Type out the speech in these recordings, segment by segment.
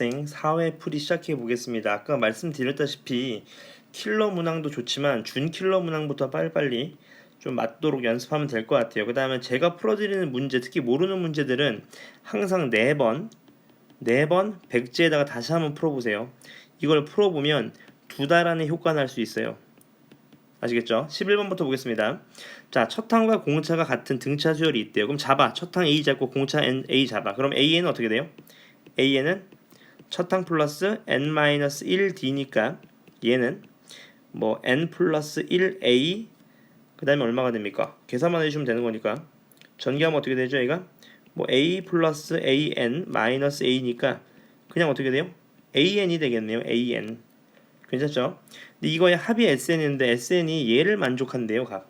학생 4회 풀이 시작해 보겠습니다. 아까 말씀드렸다시피 킬러 문항도 좋지만 준 킬러 문항부터 빨리빨리 좀 맞도록 연습하면 될 것 같아요. 그 다음에 제가 풀어드리는 문제, 특히 모르는 문제들은 항상 4번, 4번 백지에다가 다시 한번 풀어보세요. 이걸 풀어보면 두 달 안에 효과 날 수 있어요. 아시겠죠? 11번부터 보겠습니다. 자, 첫 항과 공차가 같은 등차 수열이 있대요. 그럼 잡아. 첫 항 A 잡고 공차 N, A 잡아. 그럼 AN은 어떻게 돼요? AN은 첫 항 플러스 N-1D니까 얘는 뭐 N 플러스 1A 그 다음에 얼마가 됩니까? 계산만 해주시면 되는 거니까 전개하면 어떻게 되죠? 얘가 뭐 A 플러스 AN 마이너스 A니까 그냥 어떻게 돼요? AN이 되겠네요. AN 괜찮죠? 근데 이거의 합이 SN인데 SN이 얘를 만족한대요, 값.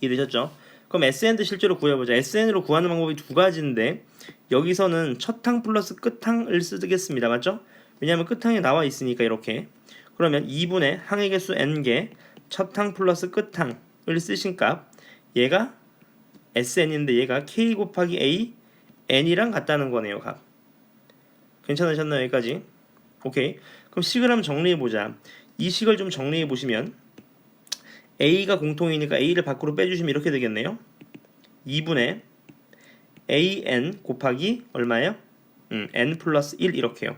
이해되셨죠? 그럼 SN도 실제로 구해보자. SN으로 구하는 방법이 두 가지인데 여기서는 첫 항 플러스 끝항을 쓰겠습니다. 맞죠? 왜냐하면 끝항에 나와 있으니까 이렇게. 그러면 2분의 항의 개수 n개 첫 항 플러스 끝항을 쓰신 값 얘가 SN인데 얘가 K 곱하기 A N이랑 같다는 거네요, 값. 괜찮으셨나요, 여기까지? 오케이. 그럼 식을 한번 정리해 보자. 이 식을 좀 정리해 보시면 A가 공통이니까 A를 밖으로 빼주시면 이렇게 되겠네요. 2분의 AN 곱하기 얼마예요? 음, N 플러스 1 이렇게요.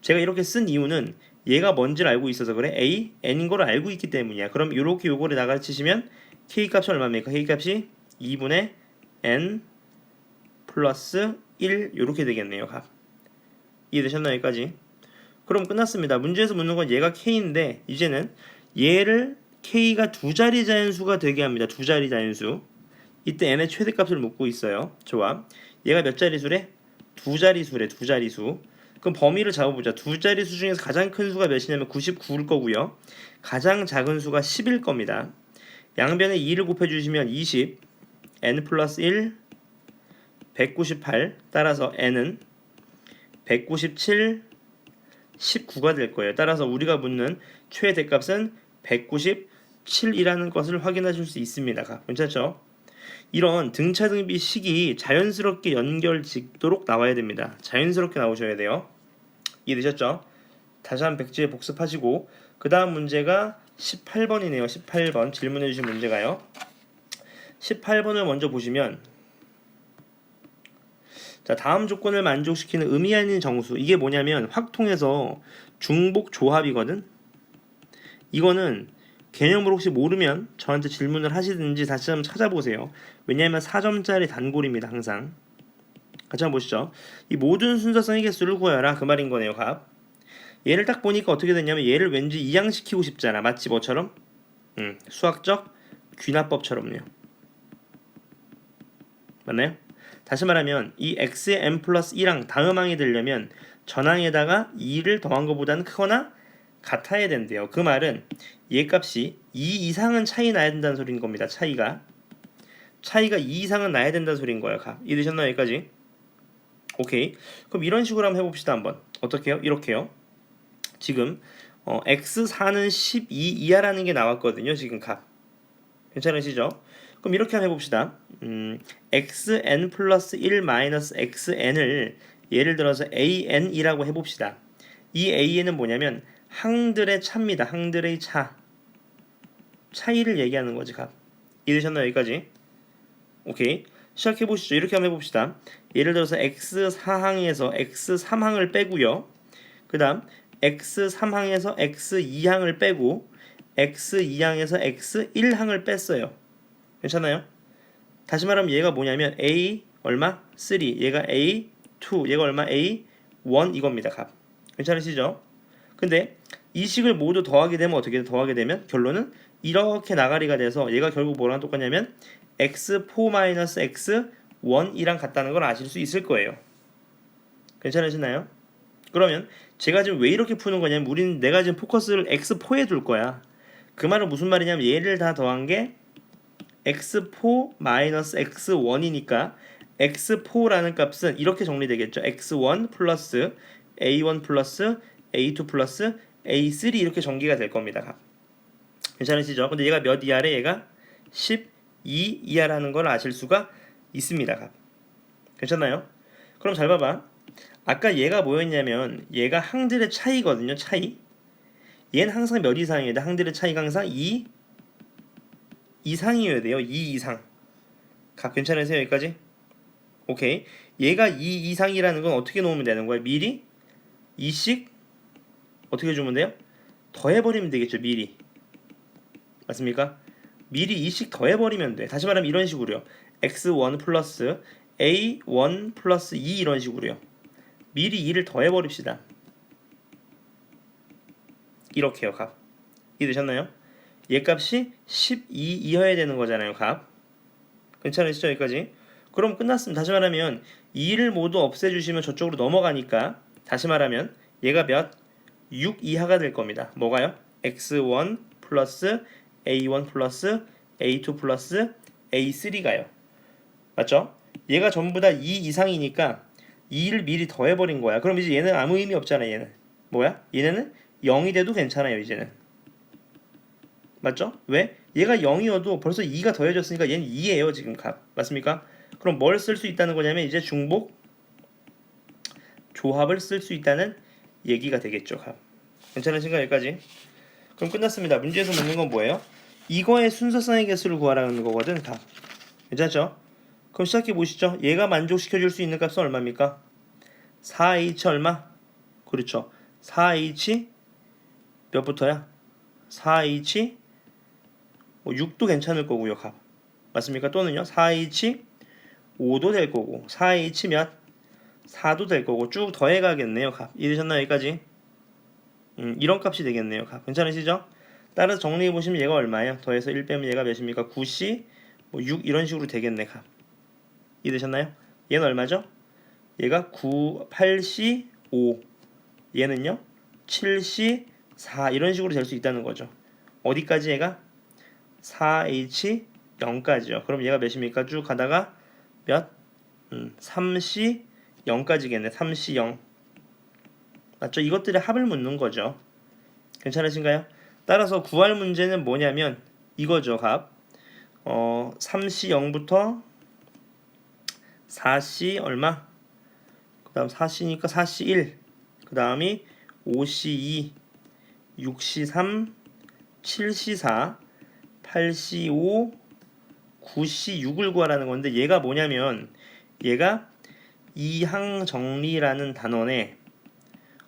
제가 이렇게 쓴 이유는 얘가 뭔지를 알고 있어서 그래. A, N인 걸 알고 있기 때문이야. 그럼 이렇게 요거를 나가 치시면 K 값이 얼마입니까? K 값이 2분의 N 플러스 1 이렇게 되겠네요. 값. 이해되셨나요? 여기까지? 그럼 끝났습니다. 문제에서 묻는 건 얘가 k인데 이제는 얘를 k가 두 자리 자연수가 되게 합니다. 두 자리 자연수. 이때 n의 최대값을 묻고 있어요. 좋아. 얘가 몇 자리수래? 두 자리수래. 두 자리수. 그럼 범위를 잡아보자. 두 자리수 중에서 가장 큰 수가 몇이냐면 99일 거고요. 가장 작은 수가 10일 겁니다. 양변에 2를 곱해주시면 20, n 플러스 1, 198 따라서 n은 197, 19가 될 거예요. 따라서 우리가 묻는 최대값은 197 이라는 것을 확인하실 수 있습니다. 괜찮죠? 이런 등차 등비 식이 자연스럽게 연결 짓도록 나와야 됩니다. 자연스럽게 나오셔야 돼요. 이해되셨죠? 다시 한 백지에 복습하시고 그 다음 문제가 18번이네요. 18번 질문해 주신 문제가요. 18번을 먼저 보시면 자, 다음 조건을 만족시키는 의미 아닌 정수. 이게 뭐냐면 확통해서 중복 조합이거든. 이거는 개념을 혹시 모르면 저한테 질문을 하시든지 다시 한번 찾아보세요. 왜냐하면 4점짜리 단골입니다. 항상. 같이 한번 보시죠. 이 모든 순서성의 개수를 구하라. 그 말인 거네요. 값. 얘를 딱 보니까 어떻게 됐냐면 얘를 왠지 이양시키고 싶잖아. 마치 뭐처럼? 음, 수학적 귀납법처럼요. 맞나요? 다시 말하면 이 x의 n 플러스 2랑 다음 항이 되려면 전항에다가 2를 더한 것보다는 크거나 같아야 된대요. 그 말은 얘 값이 2 이상은 차이 나야 된다는 소리인 겁니다. 차이가 차이가 2 이상은 나야 된다는 소리인 거예요. 가. 이해되셨나요? 여기까지? 오케이. 그럼 이런 식으로 한번 해봅시다. 한번 어떻게요? 이렇게요. 지금 어, x4는 12 이하라는 게 나왔거든요. 지금 값. 괜찮으시죠? 그럼 이렇게 한번 해봅시다. 음, xn 플러스 1 마이너스 xn을 예를 들어서 an이라고 해봅시다. 이 an은 뭐냐면 항들의 차입니다. 항들의 차. 차이를 얘기하는 거지, 값. 이해되셨나요? 여기까지? 오케이. 시작해 보시죠. 이렇게 한번 해봅시다. 예를 들어서 x4항에서 x3항을 빼고요. 그 다음 x3항에서 x2항을 빼고 x2항에서 x1항을 뺐어요. 괜찮아요? 다시 말하면 얘가 뭐냐면 a 얼마? 3 얘가 a 2 얘가 얼마? a 1 이겁니다 값 괜찮으시죠? 근데 이 식을 모두 더하게 되면 어떻게 더하게 되면 결론은 이렇게 나가리가 돼서 얘가 결국 뭐랑 똑같냐면 x4 x1이랑 같다는 걸 아실 수 있을 거예요 괜찮으시나요? 그러면 제가 지금 왜 이렇게 푸는 거냐면 우리는 내가 지금 포커스를 x4에 둘 거야 그 말은 무슨 말이냐면 얘를 다 더한 게 x4 마이너스 x1이니까 x4라는 값은 이렇게 정리되겠죠. x1 플러스 a1 플러스 a2 플러스 a3 이렇게 전개가 될 겁니다. 괜찮으시죠? 근데 얘가 몇 이하래? 얘가 12 이하라는 걸 아실 수가 있습니다. 괜찮나요? 그럼 잘 봐봐. 아까 얘가 뭐였냐면 얘가 항들의 차이거든요. 차이. 얘는 항상 몇 이상이어야 돼? 항들의 차이가 항상 2 이상이어야 돼요. 2 이상. 각 괜찮으세요? 여기까지? 오케이. 얘가 2 이상이라는 건 어떻게 놓으면 되는 거야? 미리 2씩 어떻게 주면 돼요? 더해버리면 되겠죠. 미리. 맞습니까? 미리 2씩 더해버리면 돼. 다시 말하면 이런 식으로요. x1 플러스 a1 플러스 2 이런 식으로요. 미리 2를 더해버립시다. 이렇게요, 값. 이해되셨나요? 얘 값이 12이어야 되는 거잖아요, 값. 괜찮으시죠, 여기까지? 그럼 끝났습니다. 다시 말하면 2를 모두 없애주시면 저쪽으로 넘어가니까 다시 말하면 얘가 몇? 6 이하가 될 겁니다. 뭐가요? x1 플러스 a1 플러스 a2 플러스 a3가요. 맞죠? 얘가 전부 다 2 이상이니까 2를 미리 더해버린 거야. 그럼 이제 얘는 아무 의미 없잖아. 얘는 뭐야? 얘네는 0이 돼도 괜찮아요. 이제는 맞죠? 왜? 얘가 0이어도 벌써 2가 더해졌으니까 얘는 2예요. 지금 값 맞습니까? 그럼 뭘 쓸 수 있다는 거냐면 이제 중복 조합을 쓸 수 있다는 얘기가 되겠죠. 값 괜찮으신가요? 여기까지? 그럼 끝났습니다. 문제에서 묻는 건 뭐예요? 이거의 순서상의 개수를 구하라는 거거든. 값 괜찮죠? 그럼 시작해 보시죠. 얘가 만족시켜 줄 수 있는 값은 얼마입니까? 4h 얼마? 그렇죠. 4h 몇부터야? 4h 뭐 6도 괜찮을 거고요. 값. 맞습니까? 또는요. 4h 5도 될 거고 4h 몇? 4도 될 거고 쭉 더해 가겠네요. 값. 이해되셨나요? 여기까지? 음, 이런 값이 되겠네요. 값. 괜찮으시죠? 따라서 정리해 보시면 얘가 얼마예요? 더해서 1 빼면 얘가 몇입니까? 9c 뭐 6 이런 식으로 되겠네. 값. 이해되셨나요? 얘는 얼마죠? 얘가 9, 8C 5 얘는요 7C 4 이런 식으로 될 수 있다는 거죠 어디까지 얘가? 4H 0까지요 그럼 얘가 몇입니까? 쭉 가다가 몇? 음, 3C 0까지겠네 3C 0 맞죠? 이것들의 합을 묻는 거죠 괜찮으신가요? 따라서 구할 문제는 뭐냐면 이거죠 합 어, 3C 0부터 4C 얼마? 그 다음 4C니까 4C 1. 그 다음이 5C 2, 6C 3, 7C 4, 8C 5, 9C 6을 구하라는 건데 얘가 뭐냐면 얘가 이항 정리라는 단원의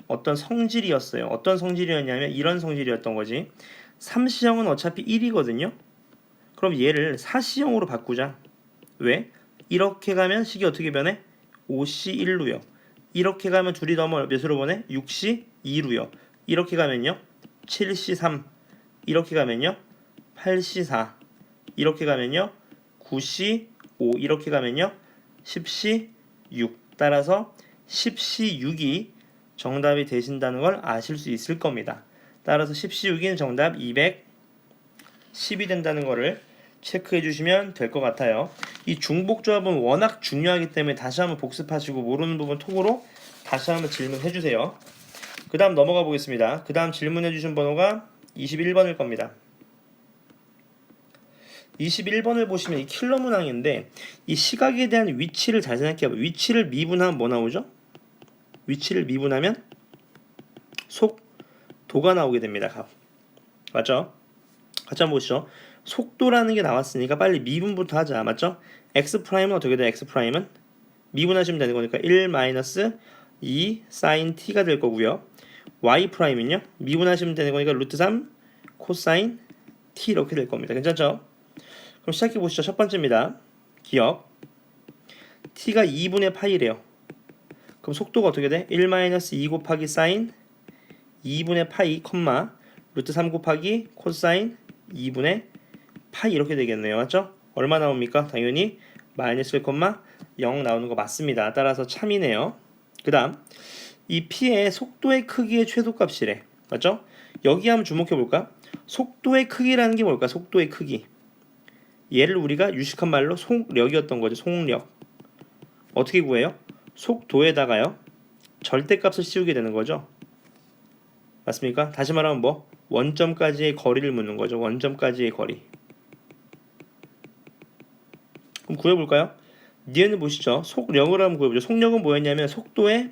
어떤 성질이었어요. 어떤 성질이었냐면 이런 성질이었던 거지. 3C형은 어차피 1이거든요. 그럼 얘를 4C형으로 바꾸자. 왜? 이렇게 가면 식이 어떻게 변해? 5C 1루요. 이렇게 가면 둘이 넘어 몇으로 보내? 6C 2루요. 이렇게 가면요. 7C 3. 이렇게 가면요. 8C 4. 이렇게 가면요. 9C 5. 이렇게 가면요. 10C 6. 따라서 10C 6이 정답이 되신다는 걸 아실 수 있을 겁니다. 따라서 10C 6인 정답 210이 된다는 것을 체크해 주시면 될 것 같아요. 이 중복 조합은 워낙 중요하기 때문에 다시 한번 복습하시고 모르는 부분 톡으로 다시 한번 질문해 주세요. 그 다음 넘어가 보겠습니다. 그 다음 질문해 주신 번호가 21번일 겁니다. 21번을 보시면 이 킬러 문항인데 이 시각에 대한 위치를 잘 생각해 봐. 위치를 미분하면 뭐 나오죠? 위치를 미분하면 속도가 나오게 됩니다. 맞죠? 같이 한번 보시죠. 속도라는 게 나왔으니까 빨리 미분부터 하자. 맞죠? x 프라임은 어떻게 돼? x 프라임은 미분하시면 되는 거니까 1 마이너스 2 사인 t가 될 거고요. y 프라임은요? 미분하시면 되는 거니까 루트 3 코사인 t 이렇게 될 겁니다. 괜찮죠? 그럼 시작해 보시죠. 첫 번째입니다. 기억. t가 2분의 파이래요. 그럼 속도가 어떻게 돼? 1 마이너스 2 곱하기 사인 2분의 파이 컴마 루트 3 곱하기 코사인 2분의 파이 이렇게 되겠네요. 맞죠? 얼마 나옵니까? 당연히 마이너스 1,0 나오는 거 맞습니다. 따라서 참이네요. 그 다음 이 P의 속도의 크기의 최소값이래. 맞죠? 여기 한번 주목해 볼까? 속도의 크기라는 게 뭘까? 속도의 크기. 얘를 우리가 유식한 말로 속력이었던 거죠. 속력. 어떻게 구해요? 속도에다가요. 절대값을 씌우게 되는 거죠. 맞습니까? 다시 말하면 뭐? 원점까지의 거리를 묻는 거죠. 원점까지의 거리. 그럼 구해볼까요? 얘는 보시죠. 속력을 한번 구해보죠. 속력은 뭐였냐면 속도의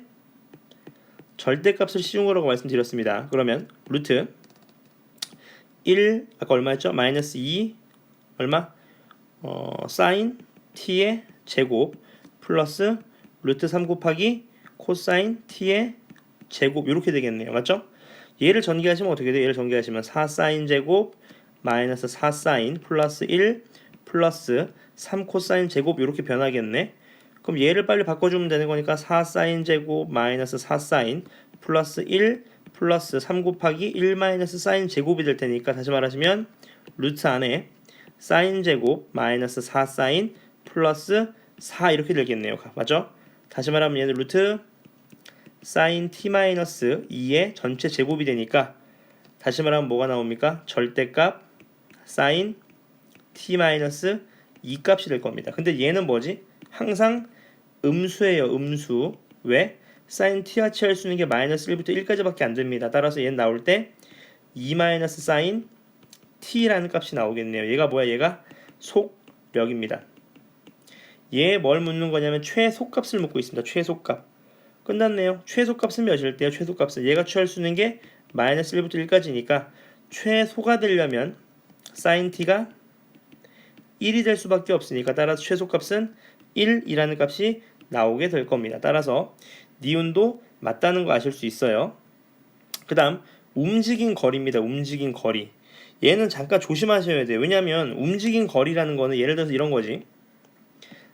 절대값을 씌운 거라고 말씀드렸습니다. 그러면 루트 1 아까 얼마였죠? 마이너스 2 얼마? 어, 사인 t의 제곱 플러스 루트 3 곱하기 코사인 t의 제곱 이렇게 되겠네요. 맞죠? 얘를 전개하시면 어떻게 돼요? 얘를 전개하시면 4 사인 제곱 마이너스 4 사인 플러스 1 플러스 3 코사인 제곱 이렇게 변하겠네. 그럼 얘를 빨리 바꿔주면 되는 거니까 4 사인 제곱 마이너스 4 사인 플러스 1 플러스 3 곱하기 1 마이너스 사인 제곱이 될 테니까 다시 말하시면 루트 안에 사인 제곱 마이너스 4 사인 플러스 4 이렇게 되겠네요. 맞죠? 다시 말하면 얘는 루트 사인 t 마이너스 2의 전체 제곱이 되니까 다시 말하면 뭐가 나옵니까? 절대값 사인 t 마이너스 2 값이 될 겁니다. 근데 얘는 뭐지? 항상 음수예요. 음수. 왜? 사인 t와 취할 수 있는 게 마이너스 1부터 1까지밖에 안 됩니다. 따라서 얘는 나올 때2 마이너스 사인 t라는 값이 나오겠네요. 얘가 뭐야? 얘가 속력입니다. 얘 뭘 묻는 거냐면 최소값을 묻고 있습니다. 최소값. 끝났네요. 최소값은 몇일 때요? 최소값은 얘가 취할 수 있는 게 마이너스 1부터 1까지니까 최소가 되려면 사인 t가 1이 될 수밖에 없으니까 따라서 최소값은 1이라는 값이 나오게 될 겁니다. 따라서 니온도 맞다는 거 아실 수 있어요. 그 다음 움직인 거리입니다. 움직인 거리. 얘는 잠깐 조심하셔야 돼요. 왜냐하면 움직인 거리라는 거는 예를 들어서 이런 거지.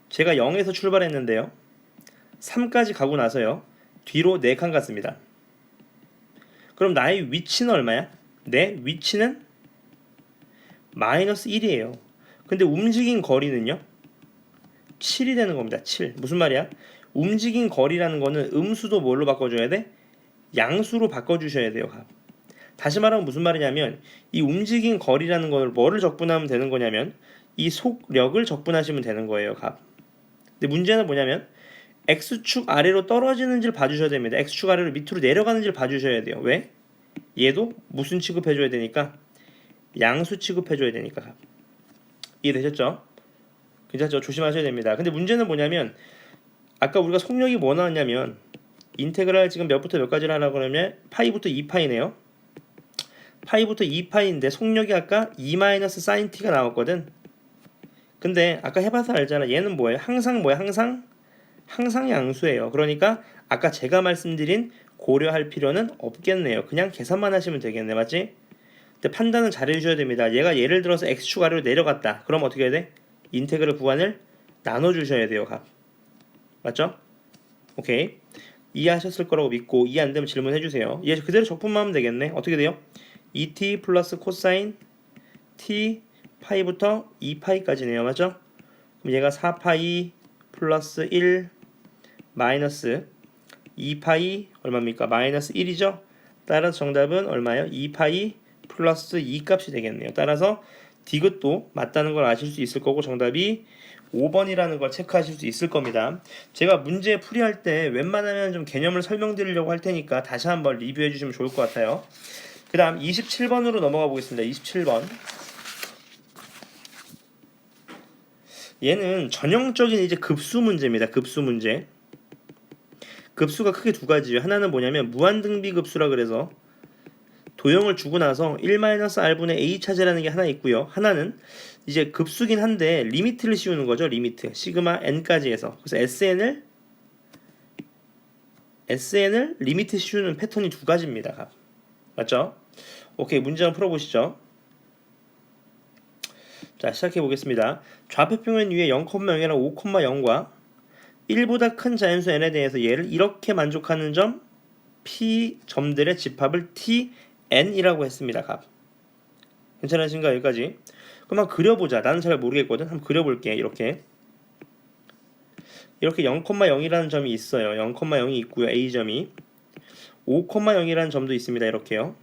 제가 0에서 출발했는데요. 3까지 가고 나서요. 뒤로 4칸 갔습니다. 그럼 나의 위치는 얼마야? 내 위치는 마이너스 1이에요. 근데 움직인 거리는요? 7이 되는 겁니다. 7. 무슨 말이야? 움직인 거리라는 거는 음수도 뭘로 바꿔줘야 돼? 양수로 바꿔주셔야 돼요. 값. 다시 말하면 무슨 말이냐면 이 움직인 거리라는 걸 뭐를 적분하면 되는 거냐면 이 속력을 적분하시면 되는 거예요. 값. 근데 문제는 뭐냐면 x축 아래로 떨어지는지를 봐주셔야 됩니다. x축 아래로 밑으로 내려가는지를 봐주셔야 돼요. 왜? 얘도 무슨 취급해줘야 되니까 양수 취급해줘야 되니까 값. 이해되셨죠? 괜찮죠? 조심하셔야 됩니다. 근데 문제는 뭐냐면 아까 우리가 속력이 뭐 나왔냐면 인테그랄 지금 몇부터 몇까지를 하라고 그러면 파이부터 2파이네요. 파이부터 2파이인데 속력이 아까 2 마이너스 사인 t가 나왔거든. 근데 아까 해봐서 알잖아. 얘는 뭐예요? 항상 뭐야? 항상 항상 양수예요. 그러니까 아까 제가 말씀드린 고려할 필요는 없겠네요. 그냥 계산만 하시면 되겠네. 맞지? 근데 판단은 잘 해주셔야 됩니다. 얘가 예를 들어서 x축 아래로 내려갔다. 그럼 어떻게 해야 돼? 인테그럴 구간을 나눠주셔야 돼요. 값. 맞죠? 오케이. 이해하셨을 거라고 믿고 이해 안 되면 질문해 주세요. 얘 그대로 적분만 하면 되겠네. 어떻게 돼요? 2t 플러스 코사인 t 파이부터 2파이까지네요. 맞죠? 그럼 얘가 4파이 플러스 1 마이너스 2파이 얼마입니까? 마이너스 1이죠? 따라서 정답은 얼마예요? 2파이 플러스 2 값이 되겠네요. 따라서 디귿도 맞다는 걸 아실 수 있을 거고 정답이 5번이라는 걸 체크하실 수 있을 겁니다. 제가 문제 풀이할 때 웬만하면 좀 개념을 설명드리려고 할 테니까 다시 한번 리뷰해 주시면 좋을 것 같아요. 그 다음 27번으로 넘어가 보겠습니다. 27번. 얘는 전형적인 이제 급수 문제입니다. 급수 문제. 급수가 크게 두 가지예요. 하나는 뭐냐면 무한등비 급수라 그래서 도형을 주고 나서 1-r분의 a 차제라는 게 하나 있고요. 하나는 이제 급수긴 한데 리미트를 씌우는 거죠. 리미트. 시그마 n까지 해서. 그래서 sn을 sn을 리미트 씌우는 패턴이 두 가지입니다. 맞죠? 오케이. 문제 한번 풀어보시죠. 자, 시작해 보겠습니다. 좌표평면 위에 0,0이랑 5,0과 1보다 큰 자연수 n에 대해서 얘를 이렇게 만족하는 점 p 점들의 집합을 t n이라고 했습니다. 값. 괜찮으신가 여기까지? 그럼 그려보자. 나는 잘 모르겠거든. 한번 그려볼게. 이렇게 이렇게 0,0이라는 점이 있어요. 0,0이 있고요. a 점이 5,0이라는 점도 있습니다. 이렇게요.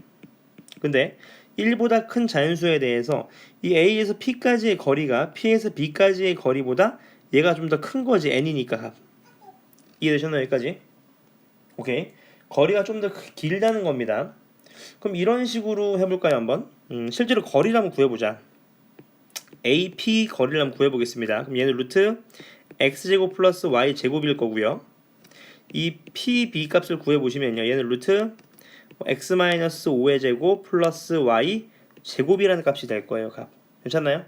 근데 1보다 큰 자연수에 대해서 이 a에서 p까지의 거리가 p에서 b까지의 거리보다 얘가 좀 더 큰 거지 n이니까 이해되셨나요 여기까지? 오케이 거리가 좀 더 길다는 겁니다 그럼 이런 식으로 해볼까요 한번 음, 실제로 거리를 한번 구해보자 AP 거리를 한번 구해보겠습니다 그럼 얘는 루트 x제곱 플러스 y제곱일 거고요. 이 pb 값을 구해보시면요. 얘는 루트 뭐 x 마이너스 5의 제곱 플러스 y 제곱이라는 값이 될 거예요. 값. 괜찮나요?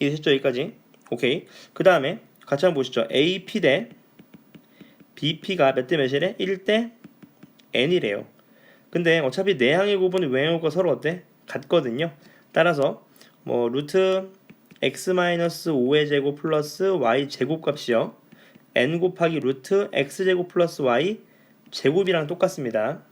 이해되셨죠? 여기까지? 오케이. 그 다음에 같이 한번 보시죠. AP 대 BP가 몇 대 몇이래? 1대 N이래요. 근데 어차피 내항의 구분은 외형과 서로 어때? 같거든요. 따라서 뭐 루트 x 마이너스 5의 제곱 플러스 y 제곱 값이요. N 곱하기 루트 x 제곱 플러스 y 제곱이랑 똑같습니다.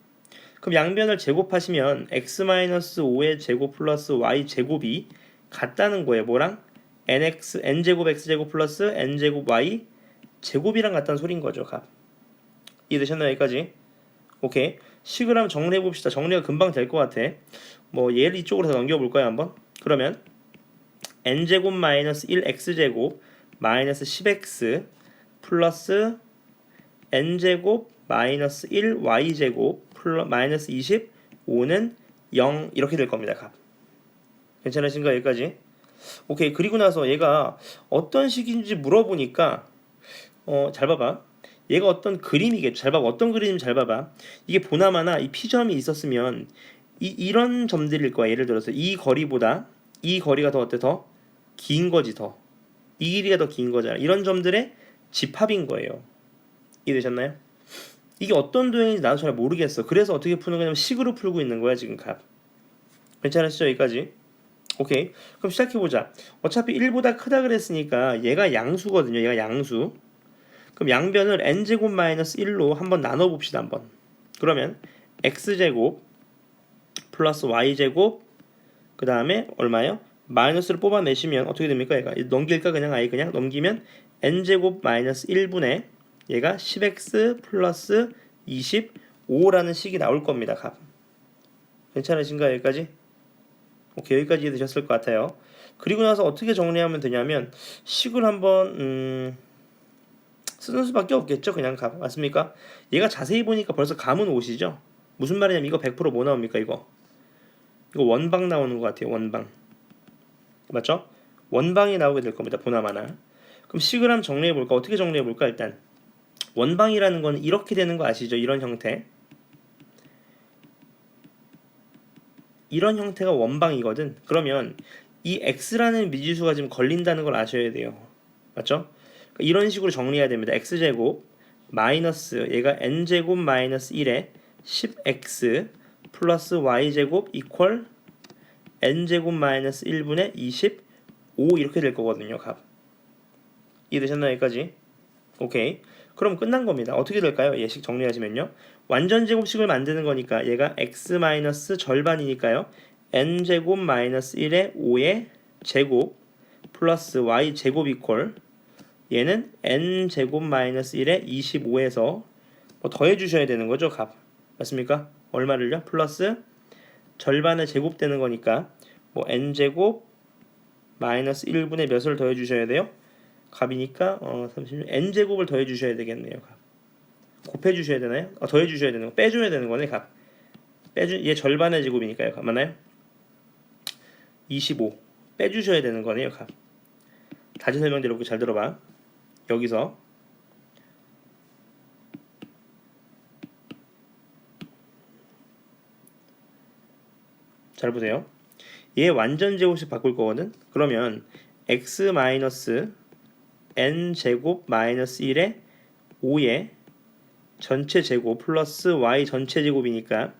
그럼 양변을 제곱하시면 x 마이너스 5의 제곱 플러스 y 제곱이 같다는 거예요. 뭐랑? nx n 제곱 x 제곱 플러스 n 제곱 y 제곱이랑 같다는 소린 거죠. 값. 이해되셨나요? 여기까지? 오케이. 식을 한번 정리해 봅시다. 정리가 금방 될 것 같아. 뭐 얘를 이쪽으로 더 넘겨 볼까요? 한번? 그러면 n 제곱 마이너스 1 x 제곱 마이너스 10x 플러스 n 제곱 마이너스 1 y 제곱 플러 마이너스 25는 0 이렇게 될 겁니다. 값. 괜찮으신가 여기까지? 오케이. 그리고 나서 얘가 어떤 식인지 물어보니까 어, 잘 봐봐. 얘가 어떤 그림이겠죠. 잘 봐봐. 어떤 그림 잘 봐봐. 이게 보나마나 이 P점이 있었으면 이, 이런 점들일 거야. 예를 들어서 이 거리보다 이 거리가 더 어때? 더 긴 거지 더. 이 길이가 더 긴 거잖아. 이런 점들의 집합인 거예요. 이해되셨나요? 이게 어떤 도형인지 나도 잘 모르겠어. 그래서 어떻게 푸는 거냐면 식으로 풀고 있는 거야 지금 값. 괜찮으시죠 여기까지? 오케이. 그럼 시작해보자. 어차피 1보다 크다 그랬으니까 얘가 양수거든요. 얘가 양수. 그럼 양변을 n제곱 마이너스 1로 한번 나눠봅시다. 한번. 그러면 x제곱 플러스 y제곱 그 다음에 얼마요? 마이너스를 뽑아내시면 어떻게 됩니까? 얘가 넘길까 그냥 아예 그냥 넘기면 n제곱 마이너스 1분의 얘가 10x 플러스 25라는 식이 나올 겁니다. 값. 괜찮으신가요? 여기까지? 오케이 여기까지 되셨을 것 같아요. 그리고 나서 어떻게 정리하면 되냐면 식을 한번 음, 쓰는 수밖에 없겠죠. 그냥 값 맞습니까? 얘가 자세히 보니까 벌써 감은 오시죠. 무슨 말이냐면 이거 100%뭐 나옵니까 이거? 이거 원방 나오는 것 같아요. 원방. 맞죠? 원방이 나오게 될 겁니다. 보나마나. 그럼 식을 한번 정리해 볼까? 어떻게 정리해 볼까? 일단 원방이라는 건 이렇게 되는 거 아시죠? 이런 형태. 이런 형태가 원방이거든. 그러면 이 x라는 미지수가 지금 걸린다는 걸 아셔야 돼요. 맞죠? 그러니까 이런 식으로 정리해야 됩니다. x제곱 마이너스 얘가 n제곱 마이너스 1에 10x 플러스 y제곱 이퀄 n제곱 마이너스 1분의 25 이렇게 될 거거든요. 값. 이해되셨나요? 여기까지? 오케이. 그럼 끝난 겁니다. 어떻게 될까요? 예식 정리하시면요. 완전 제곱식을 만드는 거니까 얘가 x 마이너스 절반이니까요. n 제곱 마이너스 1의 5의 제곱 플러스 y 제곱 이퀄 얘는 n 제곱 마이너스 1의 25에서 뭐 더해 주셔야 되는 거죠, 값. 맞습니까? 얼마를요? 플러스 절반의 제곱 되는 거니까 뭐 n 제곱 마이너스 1분의 몇을 더해 주셔야 돼요? 값이니까 어 36, n 제곱을 더해 주셔야 되겠네요. 값. 곱해 주셔야 되나요? 어, 더해 주셔야 되는 거. 빼 줘야 되는 거네, 값. 빼주 얘 절반의 제곱이니까요. 값 맞나요? 25. 빼 주셔야 되는 거네요, 값. 다시 설명드려볼게 잘 들어봐. 여기서 잘 보세요. 얘 완전 제곱식 바꿀 거거든. 그러면 x 마이너스 n 제곱 마이너스 1에 5의 전체 제곱 플러스 y 전체 제곱이니까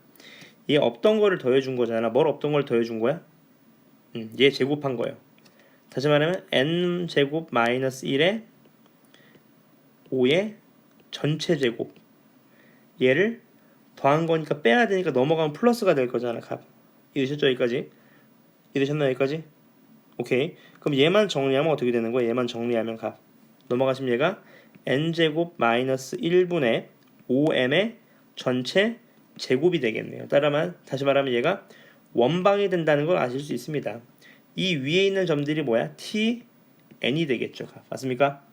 얘 없던 거를 더해준 거잖아. 뭘 없던 걸 더해준 거야? 음, 얘 제곱한 거예요. 다시 말하면 n 제곱 마이너스 1에 5의 전체 제곱 얘를 더한 거니까 빼야 되니까 넘어가면 플러스가 될 거잖아. 값. 이해되셨죠? 여기까지? 이해되셨나요? 여기까지? 오케이. 그럼 얘만 정리하면 어떻게 되는 거야? 얘만 정리하면 값. 넘어가시면 얘가 n제곱 마이너스 1분의 5m의 전체 제곱이 되겠네요. 따라만 다시 말하면 얘가 원방이 된다는 걸 아실 수 있습니다. 이 위에 있는 점들이 뭐야? t, n이 되겠죠. 값. 맞습니까?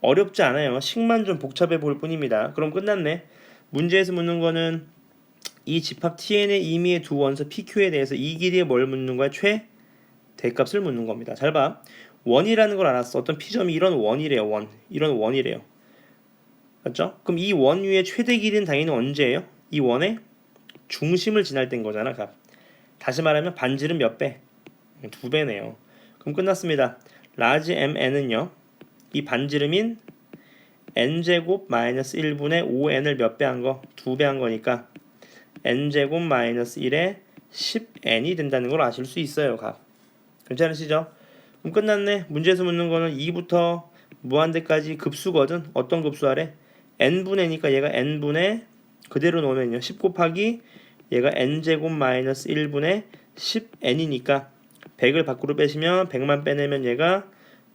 어렵지 않아요. 식만 좀 복잡해 볼 뿐입니다. 그럼 끝났네. 문제에서 묻는 거는 이 집합 tn의 임의의 두 원소 pq에 대해서 이 길이에 뭘 묻는 거야? 최 대값을 묻는 겁니다. 잘 봐. 원이라는 걸 알았어. 어떤 P점이 이런 원이래요. 원. 이런 원이래요. 맞죠? 그럼 이 원 위의 최대 길이는 당연히 언제예요? 이 원의 중심을 지날 땐 거잖아, 값. 다시 말하면 반지름 몇 배? 두 배네요. 그럼 끝났습니다. 라지 mn은요. 이 반지름인 n제곱 마이너스 1분의 5n을 몇 배 한 거? 두 배 한 거니까 n제곱 마이너스 1에 10n이 된다는 걸 아실 수 있어요, 값. 괜찮으시죠? 그럼 끝났네. 문제에서 묻는 거는 2부터 무한대까지 급수거든. 어떤 급수 아래? n분의 니까 얘가 n분의 그대로 놓으면요. 10 곱하기 얘가 n제곱 마이너스 1분의 10n이니까 100을 밖으로 빼시면 100만 빼내면 얘가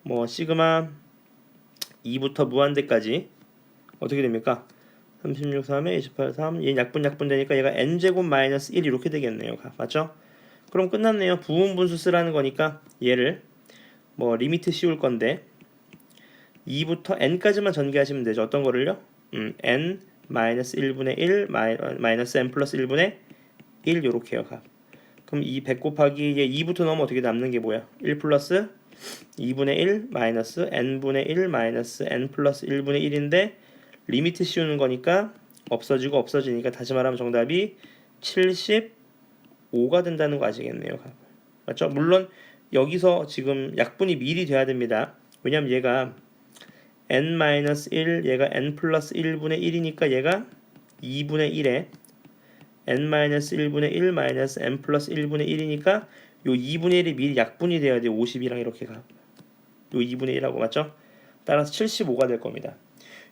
뭐 시그마 2부터 무한대까지 어떻게 됩니까? 36, 3에 28, 3. 얘 약분 약분 되니까 얘가 n제곱 마이너스 1 이렇게 되겠네요. 맞죠? 그럼 끝났네요. 부분 분수 쓰라는 거니까 얘를 뭐 리미트 씌울 건데 2부터 n까지만 전개하시면 되죠. 어떤 거를요? 음, n 마이너스 1분의 1 마이, 마이너스 n 플러스 1분의 1 요렇게요. 값. 그럼 이 100 곱하기 얘 2부터 넣으면 어떻게 남는 게 뭐야? 1 플러스 2분의 1 마이너스 n분의 1 마이너스 n 플러스 1분의 1인데 리미트 씌우는 거니까 없어지고 없어지니까 다시 말하면 정답이 75가 된다는 거 아시겠네요. 맞죠? 물론 여기서 지금 약분이 미리 돼야 됩니다. 왜냐면 얘가 n-1 얘가 n 플러스 1분의 1이니까 얘가 2분의 1에 n-1분의 1 마이너스 n 플러스 1분의 1이니까 요 2분의 1이 미리 약분이 돼야 돼요. 50이랑 이렇게 가. 요 2분의 1하고 맞죠? 따라서 75가 될 겁니다.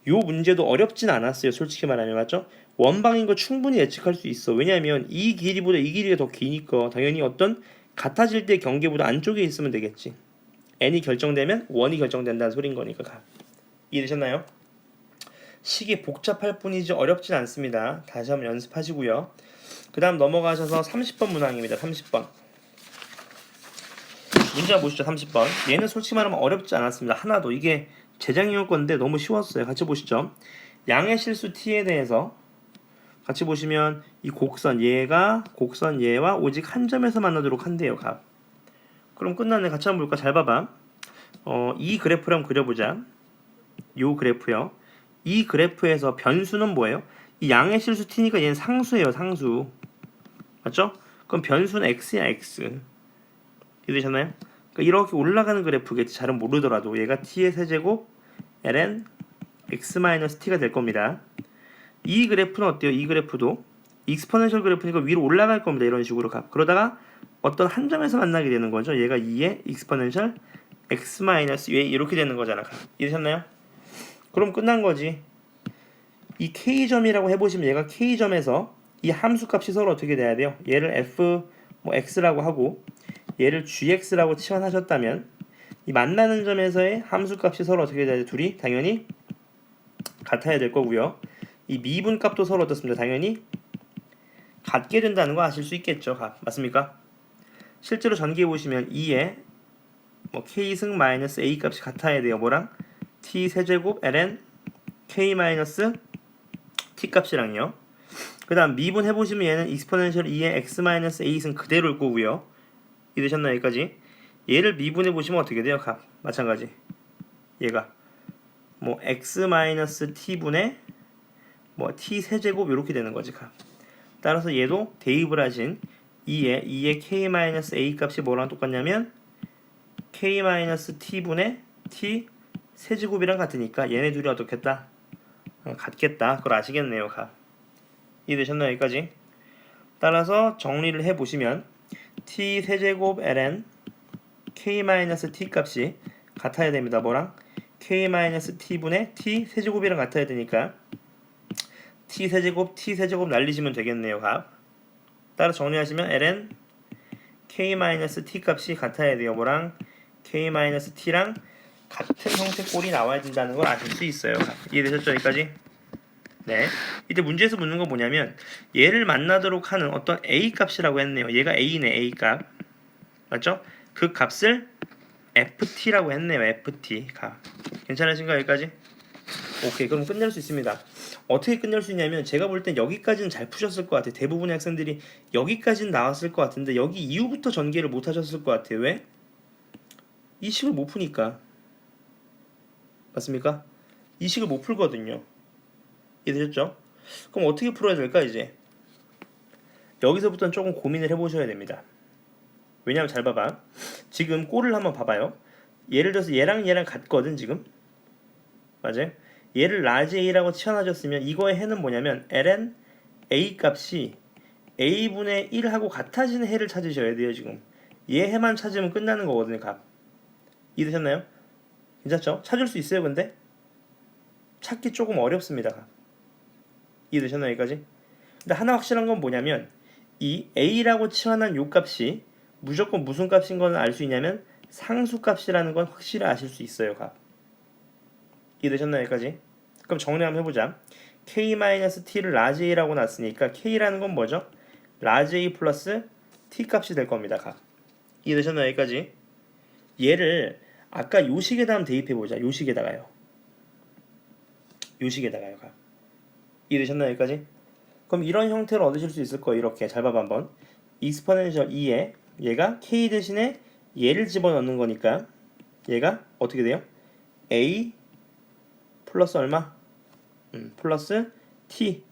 요 문제도 어렵진 않았어요. 솔직히 말하면 맞죠? 원방인 거 충분히 예측할 수 있어. 왜냐하면 이 길이보다 이 길이가 더 기니까 당연히 어떤 같아질 때 경계보다 안쪽에 있으면 되겠지. n이 결정되면 원이 결정된다는 소린 거니까 가. 이해되셨나요? 식이 복잡할 뿐이지 어렵진 않습니다. 다시 한번 연습하시고요. 그 다음 넘어가셔서 30번 문항입니다. 30번. 문제 보시죠. 30번. 얘는 솔직히 말하면 어렵지 않았습니다. 하나도. 이게 재작년 건데 너무 쉬웠어요. 같이 보시죠. 양의 실수 t에 대해서 같이 보시면 이 곡선 얘가 곡선 얘와 오직 한 점에서 만나도록 한대요. 값. 그럼 끝났네. 같이 한번 볼까? 잘 봐봐. 어, 이 그래프를 한번 그려보자. 요 그래프요. 이 그래프에서 변수는 뭐예요? 이 양의 실수 t니까 얘는 상수예요. 상수. 맞죠? 그럼 변수는 x야 x. 이해되셨나요? 그러니까 이렇게 올라가는 그래프겠지. 잘은 모르더라도 얘가 t의 세제곱 ln x-t가 될 겁니다. 이 그래프는 어때요? 이 그래프도 익스포넨셜 그래프니까 위로 올라갈 겁니다. 이런 식으로 가. 그러다가 어떤 한 점에서 만나게 되는 거죠. 얘가 2의 익스포넨셜 x- 얘 이렇게 되는 거잖아. 이해되셨나요? 그럼 끝난 거지. 이 k점이라고 해보시면 얘가 k점에서 이 함수 값이 서로 어떻게 돼야 돼요? 얘를 f 뭐 x라고 하고 얘를 gx라고 치환하셨다면 이 만나는 점에서의 함수 값이 서로 어떻게 돼야 돼? 둘이 당연히 같아야 될 거고요. 이 미분 값도 서로 어떻습니까? 당연히 같게 된다는 거 아실 수 있겠죠. 맞습니까? 실제로 전기해 보시면 2에 뭐 k승 마이너스 a 값이 같아야 돼요. 뭐랑 t 세제곱 ln k 마이너스 t 값이랑요. 그다음 미분 해 보시면 얘는 익스포넨셜 2의 x 마이너스 a승 그대로일 거고요. 이해되셨나요? 여기까지? 얘를 미분해 보시면 어떻게 돼요? 값 마찬가지. 얘가 뭐 x 마이너스 t분의 뭐 t 세제곱 이렇게 되는 거지 값. 따라서 얘도 대입을 하신 2의 2의 k 마이너스 a 값이 뭐랑 똑같냐면 k 마이너스 t분의 t 세제곱이랑 같으니까 얘네 둘이 어떻겠다? 어, 같겠다. 그걸 아시겠네요. 값. 이해되셨나요? 여기까지? 따라서 정리를 해 보시면 t 세제곱 ln k 마이너스 t 값이 같아야 됩니다. 뭐랑 k 마이너스 t분의 t 세제곱이랑 같아야 되니까 t 세제곱 t 세제곱 날리시면 되겠네요. 값. 따라 정리하시면 ln k 마이너스 t 값이 같아야 돼요. 뭐랑 k 마이너스 t랑 같은 형태 꼴이 나와야 된다는 걸 아실 수 있어요. 이해되셨죠? 여기까지? 네. 이제 문제에서 묻는 건 뭐냐면 얘를 만나도록 하는 어떤 a 값이라고 했네요. 얘가 a네 a 값. 맞죠? 그 값을 ft라고 했네요. ft 값. 괜찮으신가요? 여기까지? 오케이. 그럼 끝낼 수 있습니다. 어떻게 끝낼 수 있냐면 제가 볼 땐 여기까지는 잘 푸셨을 것 같아요. 대부분의 학생들이 여기까지는 나왔을 것 같은데 여기 이후부터 전개를 못 하셨을 것 같아요. 왜? 이 식을 못 푸니까 맞습니까? 이 식을 못 풀거든요. 이해되셨죠? 그럼 어떻게 풀어야 될까 이제? 여기서부터는 조금 고민을 해보셔야 됩니다. 왜냐면 잘 봐봐. 지금 꼴을 한번 봐봐요. 예를 들어서 얘랑 얘랑 같거든 지금. 맞아요? 얘를 라지 a라고 치환하셨으면 이거의 해는 뭐냐면 ln a 값이 a분의 1하고 같아지는 해를 찾으셔야 돼요 지금. 얘 해만 찾으면 끝나는 거거든요 값. 이해되셨나요? 괜찮죠? 찾을 수 있어요 근데? 찾기 조금 어렵습니다 값. 이해되셨나요 여기까지? 근데 하나 확실한 건 뭐냐면 이 a라고 치환한 요 값이 무조건 무슨 값인 걸알수 있냐면 상수 값이라는 건 확실히 아실 수 있어요 값. 이해되셨나요 여기까지? 그럼 정리 한번 해보자. k-t를 라지 a라고 놨으니까 k라는 건 뭐죠? 라지 a 플러스 t 값이 될 겁니다 값. 이해되셨나요 여기까지? 얘를 아까 요식에다 한번 대입해보자 요식에다가요 요식에다가요 값. 이해되셨나요 여기까지? 그럼 이런 형태로 얻으실 수 있을 거예요 이렇게 잘 봐봐 한번 익스포넨셜 2에 얘가 k 대신에 얘를 집어넣는 거니까 얘가 어떻게 돼요? a 플러스 얼마? 음, 플러스 t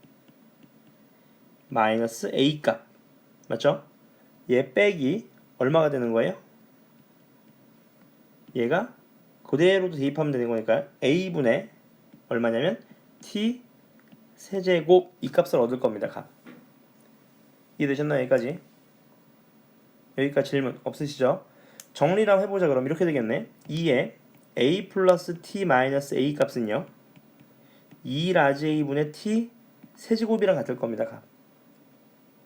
마이너스 a 값 맞죠? 얘 빼기 얼마가 되는 거예요? 얘가 그대로도 대입하면 되는 거니까 a분의 얼마냐면 t 세제곱 이 값을 얻을 겁니다. 값. 이해되셨나요? 여기까지? 여기까지 질문 없으시죠? 한번 해보자 그럼 이렇게 되겠네. 2에 a 플러스 t 마이너스 a 값은요. 2 라지 a분의 t 세제곱이랑 같을 겁니다. 값.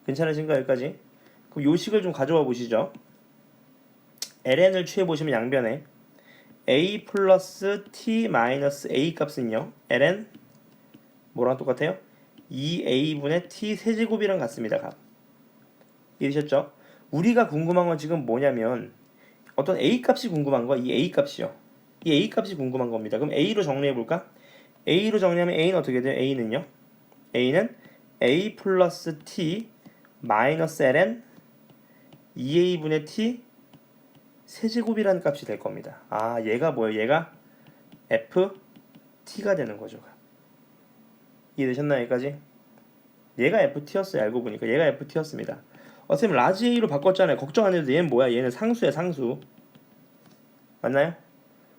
괜찮으신가요? 여기까지? 그럼 요식을 좀 가져와 보시죠. ln을 취해 보시면 양변에 a 플러스 t 마이너스 a 값은요. ln 뭐랑 똑같아요? 2a분의 t 세제곱이랑 같습니다. 값. 이해되셨죠? 우리가 궁금한 건 지금 뭐냐면 어떤 a 값이 궁금한 거야. 이 a 값이요. 이 a 값이 궁금한 겁니다. 그럼 a로 정리해 볼까? A로 정리하면 a는 어떻게 돼요? a는요? a는 a 플러스 t 마이너스 ln 2a분의 t 세제곱이라는 값이 될 겁니다. 아, 얘가 뭐예요? 얘가 f t가 되는 거죠. 이해되셨나요? 여기까지? 얘가 FT였어요. 알고 보니까 얘가 FT였습니다. 어차피 라지 A로 바꿨잖아요. 걱정 안 해도 돼. 얘는 뭐야? 얘는 상수야 상수. 맞나요?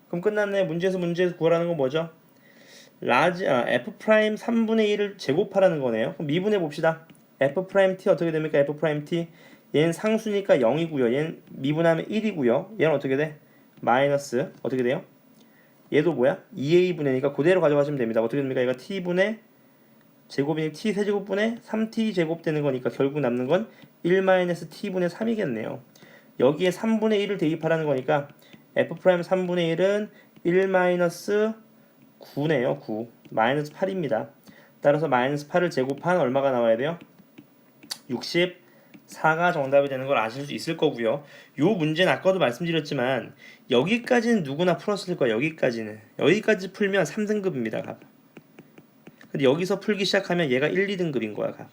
그럼 끝났네. 문제에서 문제에서 구하라는 건 뭐죠? 라지 아, F 프라임 3분의 1을 제곱하라는 거네요. 그럼 미분해 봅시다. F 프라임 T 어떻게 됩니까? F 프라임 T 얘는 상수니까 0이고요. 얘는 미분하면 1이고요. 얘는 어떻게 돼? 마이너스 어떻게 돼요? 얘도 뭐야? 2a분의니까 그대로 가져가시면 됩니다. 어떻게 됩니까? 얘가 t분의 제곱이 t 세제곱 분의 3t 제곱 되는 거니까 결국 남는 건 1-t분의 3이겠네요. 여기에 3분의 1을 대입하라는 거니까 f 프라임 3분의 1은 1-9네요. 9. 마이너스 8입니다. 따라서 마이너스 8을 제곱한 얼마가 나와야 돼요? 64가 정답이 되는 걸 아실 수 있을 거고요. 요 문제는 아까도 말씀드렸지만 여기까지는 누구나 풀었을 거야. 여기까지는. 여기까지 풀면 3등급입니다. 값. 근데 여기서 풀기 시작하면 얘가 1, 2등급인 거야, 값.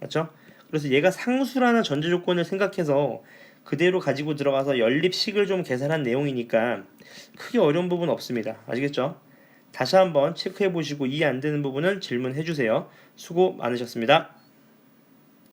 맞죠? 그래서 얘가 상수라는 전제 조건을 생각해서 그대로 가지고 들어가서 연립식을 좀 계산한 내용이니까 크게 어려운 부분 없습니다. 아시겠죠? 다시 한번 체크해 보시고 이해 안 되는 부분은 질문해 주세요. 수고 많으셨습니다.